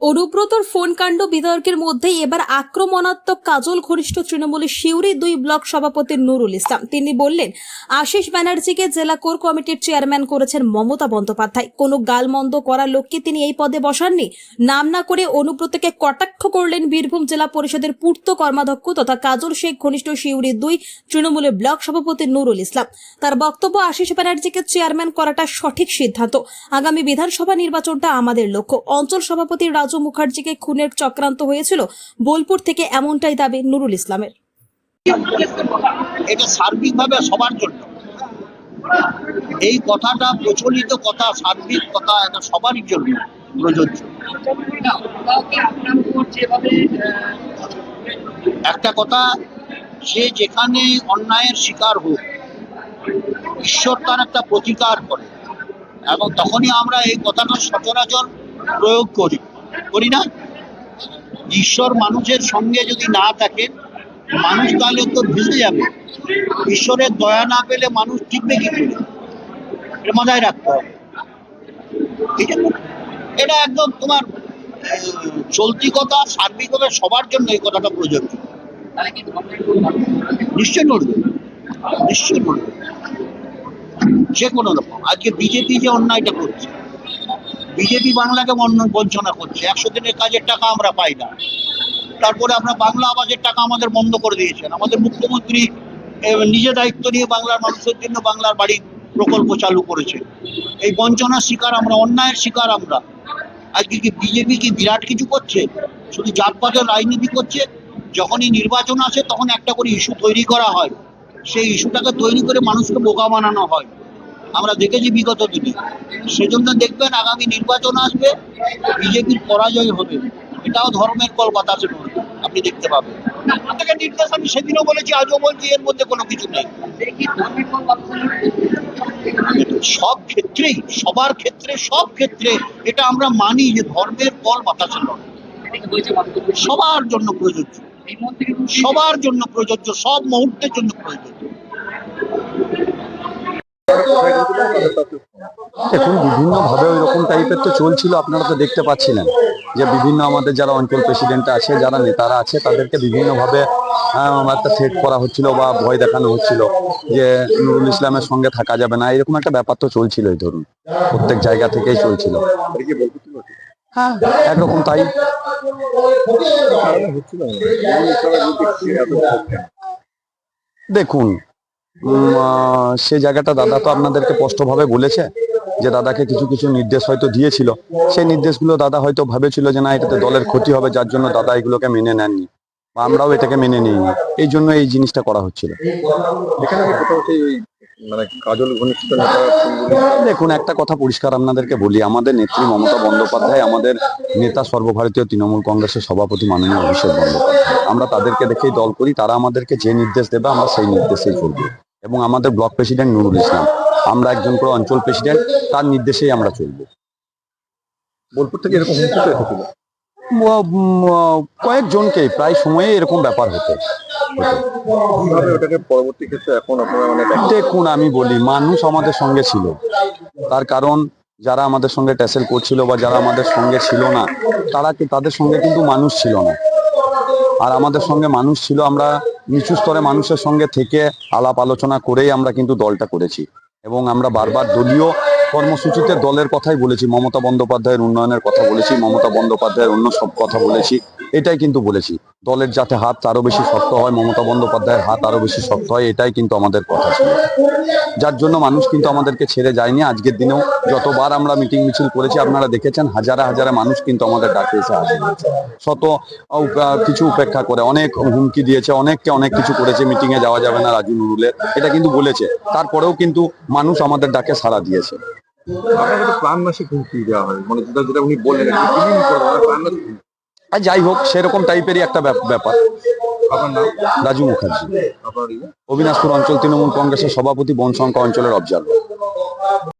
অনুব্রতর phone কাণ্ড বিতর্কের মধ্যেই এবার আক্রমণাত্মক কাজল ঘনিষ্ঠ তৃণমূলের শিউরি দুই ব্লক সভাপতি নুরুল ইসলাম। তিনি বললেন, আশিস ব্যানার্জিকে জেলা কোর কমিটির চেয়ারম্যান করেছেন মমতা বন্দ্যোপাধ্যায়। কোনো গালমন্দ করার লোককে তিনি এই পদে বসাননি। নাম না করে অনুব্রতকে কটাক্ষ করলেন বীরভূম জেলা পরিষদের পূর্ত কর্মাধ্যক্ষ তথা কাজল শেখ ঘনিষ্ঠ শিউরি দুই তৃণমূলের ব্লক সভাপতি নুরুল ইসলাম। তার বক্তব্য, আশিস ব্যানার্জিকে চেয়ারম্যান করাটা সঠিক সিদ্ধান্ত। আগামী বিধানসভা নির্বাচনটা আমাদের লক্ষ্য। অঞ্চল সভাপতি রাজু মুখার্জিকে খুনের চক্রান্ত হয়েছিল। বোলপুর থেকে এমনটাই দাবি নুরুল ইসলামের। এটা সার্বিকভাবে সবার জন্য। এই কথাটা প্রচলিত কথা, সার্বিক কথা, এটা সবারই জন্য প্রযোজ্য। একটা কথা, সে যেখানে অন্যায়ের শিকার হোক, ঈশ্বর তার একটা প্রতিকার করে। এবং তখনই আমরা এই কথাটা সচরাচর প্রয়োগ করি। করি না। ঈশ্বর মানুষের সঙ্গে যদি না থাকে, মানুষ তাহলে তো ভেসে যাবে। ঈশ্বরের দয়া না পেলে মানুষ টিকবে কি করে? এটা মাথায় রাখতে হবে। এটা একদম তোমার চলতি কথা সার্বিকভাবে সবার জন্য এই কথাটা প্রযোজ্য। নিশ্চয় নড়বে। নিশ্চয় নড়বে। যে কোনো রকম। আজকে বিজেপি যে অন্যায়টা করছে বিজেপি বাংলাকে বঞ্চ- বঞ্চনা করছে। একশো দিনের কাজের টাকা আমরা পাই না। তারপরে আমরা বাংলা আবাসের টাকা আমাদের বন্ধ করে দিয়েছেন। আমাদের মুখ্যমন্ত্রী নিজে দায়িত্ব নিয়ে বাংলার মানুষের জন্য বাংলার বাড়ি প্রকল্প চালু করেছে। এই বঞ্চনার শিকার আমরা, অন্যায়ের শিকার আমরা। আজকে কি বিজেপি কি বিরাট কিছু করছে? শুধু জাতপাতের রাজনীতি করছে? যখনই নির্বাচন আসে, তখন একটা করে ইস্যু তৈরি করা হয়। সেই ইস্যুটাকে তৈরি করে মানুষকে বোকা বানানো হয়। আমরা দেখেছি বিগত দিনে। সেজন্য দেখবেন আগামী নির্বাচন আসবে, বিজেপির পরাজয় হবে। এটাও ধর্মের কল বাতাসে আপনি দেখতে পাবেন। থেকে নির্দেশ আমি সেদিনও বলেছি, আজও বলছি, এর মধ্যে কোনো কিছু নেই। সব ক্ষেত্রেই, সবার ক্ষেত্রে, সব ক্ষেত্রে এটা আমরা মানি যে ধর্মের কল বাতাসে নয় সবার জন্য প্রযোজ্য। সবার জন্য প্রযোজ্য, সব মুহূর্তের জন্য প্রযোজ্য। দেখুন বিভিন্ন ভাবে ওই রকম টাইপের তো চলছিল, আপনারা তো দেখতে পাচ্ছিলেন যে বিভিন্ন আমাদের যারা অঞ্চল প্রেসিডেন্ট আছে, যারা নেতারা আছে, তাদেরকে বিভিন্ন ভাবে একটা থ্রেট করা হচ্ছিল বা ভয় দেখানো হচ্ছিল যে নুরুল ইসলামের সঙ্গে থাকা যাবে না, এরকম একটা ব্যাপার তো চলছিলই, ধরুন। প্রত্যেক জায়গা থেকেই চলছিল। হ্যাঁ একরকম তাই। দেখুন সে জায়গাটা দাদা তো আপনাদেরকে স্পষ্টভাবে বলেছে যে দাদাকে কিছু কিছু নির্দেশ হয়তো দিয়েছিল। সেই নির্দেশগুলো দাদা হয়তো ভেবেছিল যে না এটাতে দলের ক্ষতি হবে যার জন্য দাদা এগুলোকে মেনে নেননি বা আমরাও এটাকে মেনে নিইনি। এই জন্য এই জিনিসটা করা হচ্ছিল। মানে দেখুন একটা কথা পরিষ্কার আপনাদেরকে বলি। আমাদের নেত্রী মমতা বন্দ্যোপাধ্যায় আমাদের নেতা সর্বভারতীয় তৃণমূল কংগ্রেসের সভাপতি মাননীয় অভিষেক বন্দ্যোপাধ্যায়। আমরা তাদেরকে দেখেই দল করি তারা আমাদেরকে যে নির্দেশ দেবে আমরা সেই নির্দেশেই করব। এবং আমাদের ব্লক প্রেসিডেন্ট নুরুল ইসলাম আমরা একজন করে অঞ্চল প্রেসিডেন্ট তার নির্দেশেই আমরা চলবো। বোলপুর থেকে এরকম কয়েকজনকেই প্রায় সময়ে এরকম ব্যাপার হতো। পরবর্তী ক্ষেত্রে এখন মানে দেখুন আমি বলি মানুষ আমাদের সঙ্গে ছিল। তার কারণ যারা আমাদের সঙ্গে ট্যাসেল করছিল বা যারা আমাদের সঙ্গে ছিল না তারা কি তাদের সঙ্গে কিন্তু মানুষ ছিল না। আর আমাদের সঙ্গে মানুষ ছিল, আমরা নিচু স্তরে মানুষের সঙ্গে থেকে আলাপ আলোচনা করেই আমরা কিন্তু দলটা করেছি। এবং আমরা বারবার দলীয় কর্মসূচিতে দলের কথাই বলেছি, মমতা বন্দ্যোপাধ্যায়ের উন্নয়নের কথা বলেছি, মমতা বন্দ্যোপাধ্যায়ের অন্য সব কথা বলেছি, এটাই কিন্তু বলেছি। দলের যাতে হাত আরও বেশি শক্ত হয়, মমতা বন্দ্যোপাধ্যায়ের হাত আরও বেশি শক্ত হয়, এটাই কিন্তু আমাদের কথা ছিল। যার জন্য মানুষ কিন্তু আমাদেরকে ছেড়ে যায়নি, আজকের দিনেও যতবার আমরা মিটিং মিছিল করেছি, আপনারা দেখেছেন, হাজারে হাজারে মানুষ কিন্তু আমাদের ডাকে এসে হাজির। শত কিছু উপেক্ষা করে, অনেক হুমকি দিয়েছে, অনেককে অনেক কিছু করেছে মিটিং এ যাওয়া যাবে না রাজু নুরুলের, এটা কিন্তু বলেছে। তারপরেও কিন্তু মানুষ আমাদের ডাকে সাড়া দিয়েছে। দেওয়া হয়। মানে যেটা যেটা উনি বললেন আর যাই হোক সেরকম টাইপেরই একটা ব্যাপ- ব্যাপার। আপনার নাম? রাজু মুখার্জি। ইয়ে? অবিনাশপুর অঞ্চল তৃণমূল কংগ্রেসের সভাপতি বনশঙ্কা অঞ্চলের অবজার্ভার